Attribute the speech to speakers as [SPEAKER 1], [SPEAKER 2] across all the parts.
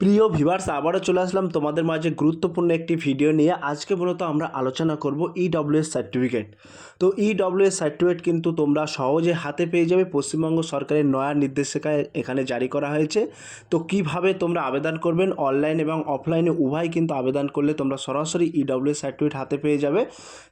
[SPEAKER 1] প্রিয় ভিভার্স আবারও চলে আসলাম তোমাদের মাঝে গুরুত্বপূর্ণ একটি ভিডিও নিয়ে। আজকে মূলত আমরা আলোচনা করব ইডব্লিউএস সার্টিফিকেট তো ইডব্লিউএস সার্টিফিকেট কিন্তু তোমরা সহজে হাতে পেয়ে যাবে। পশ্চিমবঙ্গ সরকারের নয়া নির্দেশিকায় এখানে জারি করা হয়েছে। তো কীভাবে তোমরা আবেদন করবেন? অনলাইন এবং অফলাইনে উভয় কিন্তু আবেদন করলে তোমরা সরাসরি ইডব্লিউএস সার্টিফিকেট হাতে পেয়ে যাবে।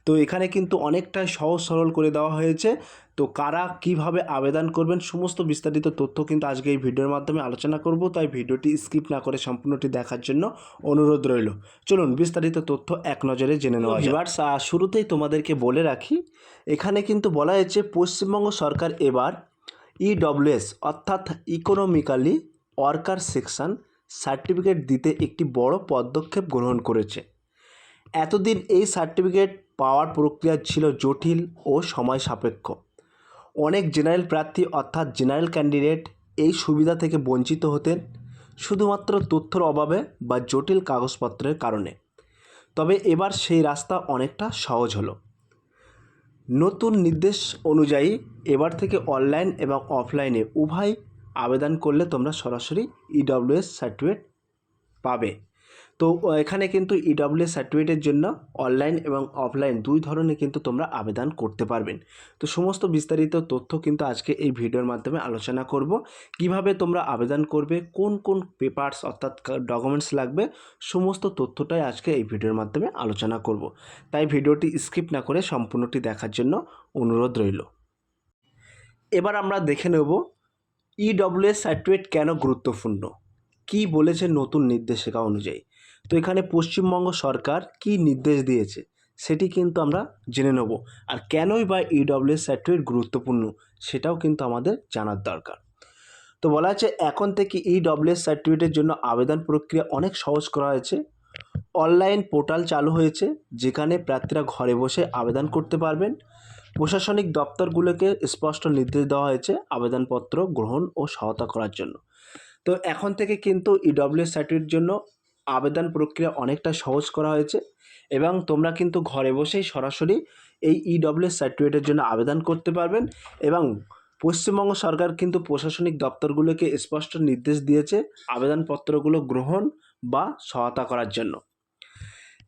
[SPEAKER 1] তো এখানে কিন্তু অনেকটাই সহজ সরল করে দেওয়া হয়েছে। তো কারা কীভাবে আবেদন করবেন সমস্ত বিস্তারিত তথ্য কিন্তু আজকে এই ভিডিওর মাধ্যমে আলোচনা করব, তাই ভিডিওটি স্কিপ না করে সম্পূর্ণটি দেখার জন্য অনুরোধ রইল। চলুন বিস্তারিত তথ্য এক নজরে জেনে নেওয়া এবার শুরুতেই তোমাদেরকে বলে রাখি, এখানে কিন্তু বলা হয়েছে পশ্চিমবঙ্গ সরকার এবার ইডব্লিউএস অর্থাৎ ইকোনমিক্যালি ওয়ার্কার সেকশন সার্টিফিকেট দিতে একটি বড় পদক্ষেপ গ্রহণ করেছে। এতদিন এই সার্টিফিকেট পাওয়ার প্রক্রিয়া ছিল জটিল ও সময় সাপেক্ষ। অনেক জেনারেল প্রার্থী অর্থাৎ জেনারেল ক্যান্ডিডেট এই সুবিধা থেকে বঞ্চিত হতেন শুধুমাত্র তথ্যর অভাবে বা জটিল কাগজপত্রের কারণে। তবে এবার সেই রাস্তা অনেকটা সহজ হলো। নতুন নির্দেশ অনুযায়ী এবার থেকে অনলাইন এবং অফলাইনে উভয় আবেদন করলে তোমরা সরাসরি ইডব্লিউএস সার্টিফিকেট পাবে। তো এখানে কিন্তু ইডব্লিউএস সার্টিফিকেটের জন্য অনলাইন এবং অফলাইন দুই ধরনের কিন্তু তোমরা আবেদন করতে পারবেন। তো সমস্ত বিস্তারিত তথ্য কিন্তু আজকে এই ভিডিওর মাধ্যমে আলোচনা করব। কীভাবে তোমরা আবেদন করবে, কোন কোন পেপারস অর্থাৎ ডকুমেন্টস লাগবে, সমস্ত তথ্যটাই আজকে এই ভিডিওর মাধ্যমে আলোচনা করব। তাই ভিডিওটি স্কিপ না করে সম্পূর্ণটি দেখার জন্য অনুরোধ রইল। এবার আমরা দেখে নেব ইডব্লিউএস সার্টিফিকেট কেন গুরুত্বপূর্ণ? কি বলেছে নতুন নির্দেশিকা অনুযায়ী? তো এখানে পশ্চিমবঙ্গ সরকার কি নির্দেশ দিয়েছে সেটি কিন্তু আমরা জেনে নেব। আর কেনই বা ইডব্লিউএস সার্টিফিকেট গুরুত্বপূর্ণ সেটাও কিন্তু আমাদের জানার দরকার। তো বলা আছে, এখন থেকে ইডব্লিউএস সার্টিফিকেটের জন্য আবেদন প্রক্রিয়া অনেক সহজ করা হয়েছে। অনলাইন পোর্টাল চালু হয়েছে, যেখানে প্রার্থীরা ঘরে বসে আবেদন করতে পারবেন। প্রশাসনিক দপ্তরগুলোকে স্পষ্ট নির্দেশ দেওয়া হয়েছে আবেদনপত্র গ্রহণ ও সহায়তা করার জন্য। তো এখন থেকে কিন্তু ইডব্লিউএস সার্টিফিকেটের জন্য আবেদন প্রক্রিয়া অনেকটা সহজ করা হয়েছে এবং তোমরা কিন্তু ঘরে বসেই সরাসরি এই ইডব্লিউএস সার্টিফিকেটের জন্য আবেদন করতে পারবেন এবং পশ্চিমবঙ্গ সরকার কিন্তু প্রশাসনিক দপ্তরগুলোকে স্পষ্ট নির্দেশ দিয়েছে আবেদনপত্রগুলো গ্রহণ বা সহায়তা করার জন্য।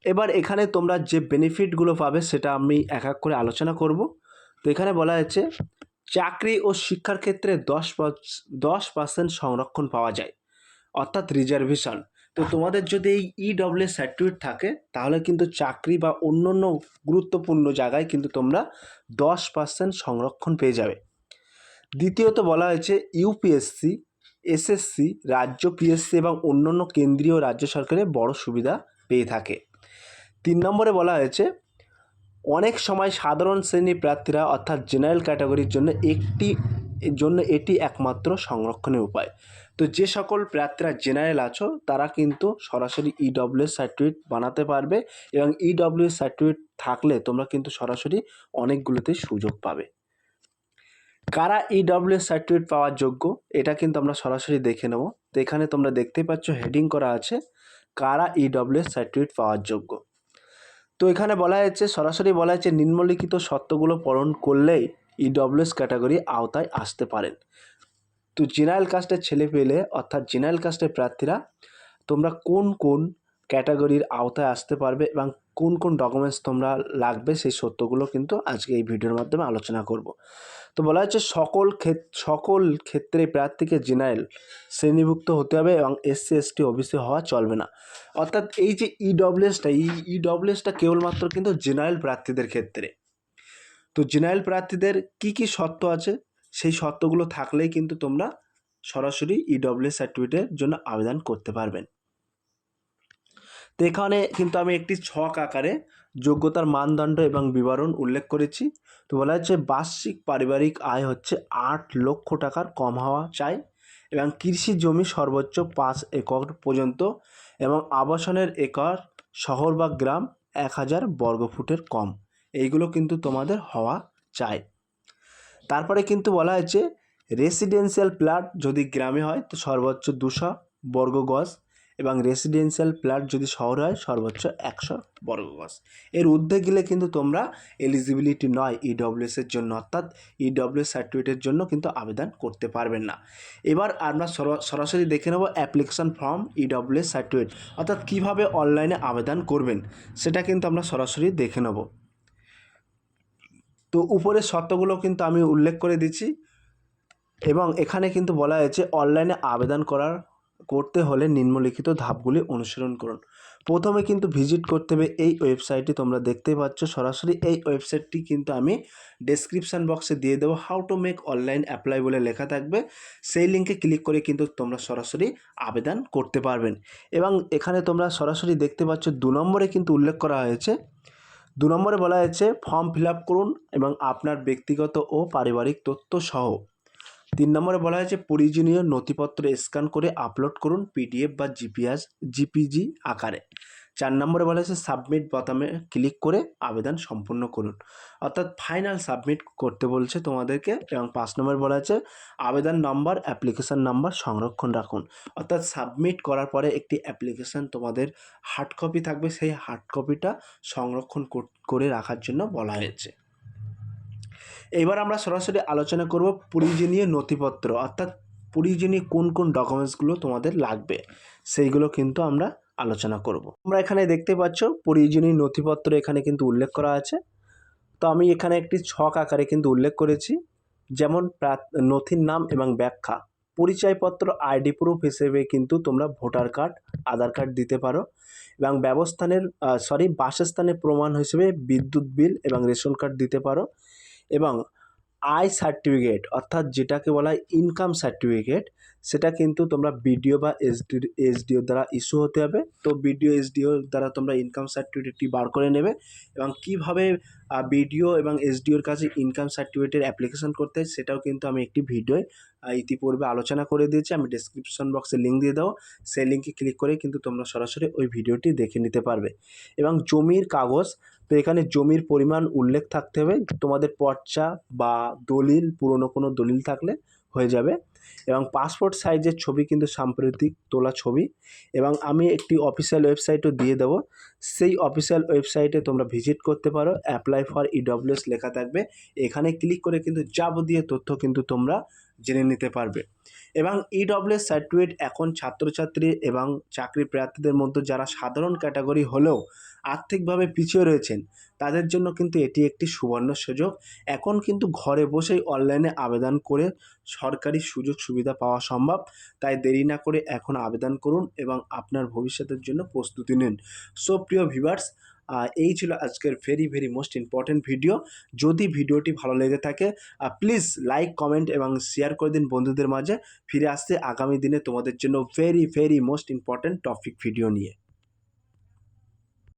[SPEAKER 1] এবার এখানে তোমরা যে বেনিফিটগুলো পাবে সেটা আমি এক এক করে আলোচনা করব। তো এখানে বলা হয়েছে চাকরি ও শিক্ষার ক্ষেত্রে দশ দশ পার্সেন্ট সংরক্ষণ পাওয়া যায়, অর্থাৎ রিজার্ভেশন তো তোমাদের যদি এই ইডব্লিউ সার্টিফিকেট থাকে, তাহলে কিন্তু চাকরি বা অন্য অন্য গুরুত্বপূর্ণ জায়গায় কিন্তু তোমরা দশ পার্সেন্ট সংরক্ষণ পেয়ে যাবে। দ্বিতীয়ত বলা হয়েছে ইউপিএসসি এসএসসি রাজ্য পিএসসি এবং অন্যান্য কেন্দ্রীয় রাজ্য সরকারের বড় সুবিধা পেয়ে থাকে। তিন নম্বরে বলা হয়েছে অনেক সময় সাধারণ শ্রেণি প্রার্থীরা অর্থাৎ জেনারেল ক্যাটাগরির জন্য একটি জন্য এটি একমাত্র সংরক্ষণের উপায়। তো যে সকল প্রার্থীরা জেনারেল আছো, তারা কিন্তু সরাসরি ইডব্লিউএস সার্টিফিকেট বানাতে পারবে এবং ইডব্লিউএস সার্টিফিকেট থাকলে তোমরা কিন্তু সরাসরি অনেকগুলোতে সুযোগ পাবে। কারা ইডব্লিউএস সার্টিফিকেট পাওয়ার যোগ্য, এটা কিন্তু আমরা সরাসরি দেখে নেব। তো এখানে তোমরা দেখতেই পাচ্ছ হেডিং করা আছে, কারা ইডব্লিউএস সার্টিফিকেট পাওয়ার যোগ্য। তো এখানে বলা হয়েছে, সরাসরি বলা হয়েছে, নিম্নলিখিত শর্তগুলো পূরণ করলেই ইডব্লিউএস ক্যাটাগরি আওতায় আসতে পারেন। তো জেনারেল কাস্টের ছেলে পেলে, অর্থাৎ জেনারেল কাস্টের প্রার্থীরা, তোমরা কোন কোন ক্যাটাগরির আওতায় আসতে পারবে এবং কোন কোন ডকুমেন্টস তোমরা লাগবে সেই সত্যগুলো কিন্তু আজকে এই ভিডিওর মাধ্যমে আলোচনা করব। তো বলা হচ্ছে সকল ক্ষেত, সকল ক্ষেত্রে প্রার্থীকে জেনারেল শ্রেণীভুক্ত হতে হবে এবং এসসি এসটি ওবিসি হওয়া চলবে না। অর্থাৎ এই যে ইডব্লিউএসটা এই ইডব্লিউএসটা কেবলমাত্র কিন্তু জেনারেল প্রার্থীদের ক্ষেত্রে। তো জেনারেল প্রার্থীদের কি কি শর্ত আছে? সেই শর্তগুলো থাকলেই কিন্তু তোমরা সরাসরি ইডব্লিউ সার্টিফিকেটের জন্য আবেদন করতে পারবেন। তো এখানে কিন্তু আমি একটি ছক আকারে যোগ্যতার মানদণ্ড এবং বিবরণ উল্লেখ করেছি। তো বলা হচ্ছে বার্ষিক পারিবারিক আয় হচ্ছে আট লক্ষ টাকার কম হওয়া চাই এবং কৃষি জমি সর্বোচ্চ পাঁচ একর পর্যন্ত এবং আবাসনের একর, শহর বা গ্রাম এক হাজার বর্গফুটের কম। এইগুলো কিন্তু তোমাদের হওয়া চাই। তারপরে কিন্তু বলা হয়েছে রেসিডেন্সিয়াল প্লট যদি গ্রামে হয়, তো সর্বোচ্চ দুশো বর্গ গজ। এবং রেসিডেন্সিয়াল ফ্ল্যাট যদি শহর হয়, সর্বোচ্চ একশো বর্গ গজ। এর ঊর্ধ্বে গেলে কিন্তু তোমরা এলিজিবিলিটি নয় ইডব্লিউএস এর জন্য, অর্থাৎ ইডব্লিউএস সার্টিফিকেটের জন্য কিন্তু আবেদন করতে পারবেন না। এবার আমরা সরা- সরাসরি দেখে নেব অ্যাপ্লিকেশন ফর্ম ইডব্লিউএস সার্টিফিকেট অর্থাৎ কীভাবে অনলাইনে আবেদন করবেন, সেটা কিন্তু আমরা সরাসরি দেখে নেব। তো উপরের শর্তগুলো কিন্তু আমি উল্লেখ করে দিচ্ছি এবং এখানে কিন্তু বলা হয়েছে অনলাইনে আবেদন করার করতে হলে নিম্নলিখিত ধাপগুলি অনুসরণ করুন। প্রথমে কিন্তু ভিজিট করতে হবে এই ওয়েবসাইটটি তোমরা দেখতেই পাচ্ছ। সরাসরি এই ওয়েবসাইটটি কিন্তু আমি ডেসক্রিপশান বক্সে দিয়ে দেবো। How to make online apply বলে লেখা থাকবে। সেই লিঙ্কে ক্লিক করে কিন্তু তোমরা সরাসরি আবেদন করতে পারবেন। এবং এখানে তোমরা সরাসরি দেখতে পাচ্ছ দু নম্বরে কিন্তু উল্লেখ করা হয়েছে। দু নম্বরে বলা হয়েছে ফর্ম ফিল করুন এবং আপনার ব্যক্তিগত ও পারিবারিক তথ্য সহ। তিন নম্বরে বলা হয়েছে, প্রয়োজনীয় নথিপত্র স্ক্যান করে আপলোড করুন পিডিএফ বা জিপিএস, জিপিজি আকারে। চার নম্বরে বলা হয়েছে, সাবমিট বোতামে ক্লিক করে আবেদন সম্পূর্ণ করুন। অর্থাৎ ফাইনাল সাবমিট করতে বলছে তোমাদেরকে এবং পাঁচ নম্বরে বলা হয়েছে, আবেদন নম্বর, অ্যাপ্লিকেশান নাম্বার সংরক্ষণ রাখুন। অর্থাৎ সাবমিট করার পরে একটি অ্যাপ্লিকেশান তোমাদের হার্ড কপি থাকবে, সেই হার্ড কপিটা সংরক্ষণ কর- রাখার জন্য বলা হয়েছে। এবার আমরা সরাসরি আলোচনা করব প্রয়োজনীয় নথিপত্র, অর্থাৎ প্রয়োজনীয় কোন কোন ডকুমেন্টসগুলো তোমাদের লাগবে, সেইগুলো কিন্তু আমরা আলোচনা করব। আমরা এখানে দেখতে পাচ্ছ প্রয়োজনীয় নথিপত্র এখানে কিন্তু উল্লেখ করা আছে। তো আমি এখানে একটি ছক আকারে কিন্তু উল্লেখ করেছি, যেমন নথির নাম এবং ব্যাখ্যা। পরিচয়পত্র, আইডি প্রুফ হিসেবে কিন্তু তোমরা ভোটার কার্ড, আধার কার্ড দিতে পারো এবং ব্যবস্থানের সরি বাসস্থানের প্রমাণ হিসেবে বিদ্যুৎ বিল এবং রেশন কার্ড দিতে পারো। এবং আয় সার্টিফিকেট অর্থাৎ যেটাকে বলা হয় ইনকাম সার্টিফিকেট সেটা কিন্তু তোমরা বিডিও বা এসডি এসডিও দ্বারা ইস্যু হতে হবে। তো বিডিও এসডিও দ্বারা তোমরা ইনকাম সার্টিফিকেটটি বার করে নেবে এবং কীভাবে বিডিও এবং এসডিওর কাছে ইনকাম সার্টিফিকেটের অ্যাপ্লিকেশন করতে হয় সেটাও কিন্তু আমি একটি ভিডিওয় ইতিপূর্বে আলোচনা করে দিয়েছি। আমি ডেসক্রিপশন বক্সে লিঙ্ক দিয়ে দেবো। সেই লিঙ্কে ক্লিক করে কিন্তু তোমরা সরাসরি ওই ভিডিওটি দেখে নিতে পারবে। এবং জমির কাগজ তো এখানে জমির পরিমাণ উল্লেখ থাকতে হবে। তোমাদের পর্চা বা দলিল, পুরনো কোনো দলিল থাকলে হয়ে যাবে। এবং পাসপোর্ট সাইজের ছবি কিন্তু সাম্প্রতিক তোলা ছবি। এবং আমি একটি অফিসিয়াল ওয়েবসাইটও দিয়ে দেবো। সেই অফিসিয়াল ওয়েবসাইটে তোমরা ভিজিট করতে পারো। অ্যাপ্লাই ফর ইডব্লিউএস লেখা থাকবে। এখানে ক্লিক করে কিন্তু যাবতীয় তথ্য কিন্তু তোমরা জেনে নিতে পারবে। এবং ইডব্লিউএস সার্টিফিকেট এখন ছাত্রছাত্রী এবং চাকরি প্রার্থীদের মধ্যে যারা সাধারণ ক্যাটাগরি হলেও আর্থিকভাবে পিছিয়ে রয়েছেন। তাদের জন্য কিন্তু এটি একটি সুবর্ণ সুযোগ। এখন কিন্তু ঘরে বসেই অনলাইনে আবেদন করে সরকারি সুযোগ সুবিধা পাওয়া সম্ভব। তাই দেরি না করে এখন আবেদন করুন এবং আপনার ভবিষ্যতের জন্য প্রস্তুতি নিন। সো, প্রিয় ভিভার্স এই ছিল আজকের very very most important video. যদি ভিডিওটি ভালো লেগে থাকে প্লিজ লাইক, কমেন্ট এবং শেয়ার করে দিন বন্ধুদের মাঝে। ফিরে আসতে আগামী দিনে তোমাদের জন্য very very most important topic video নিয়ে।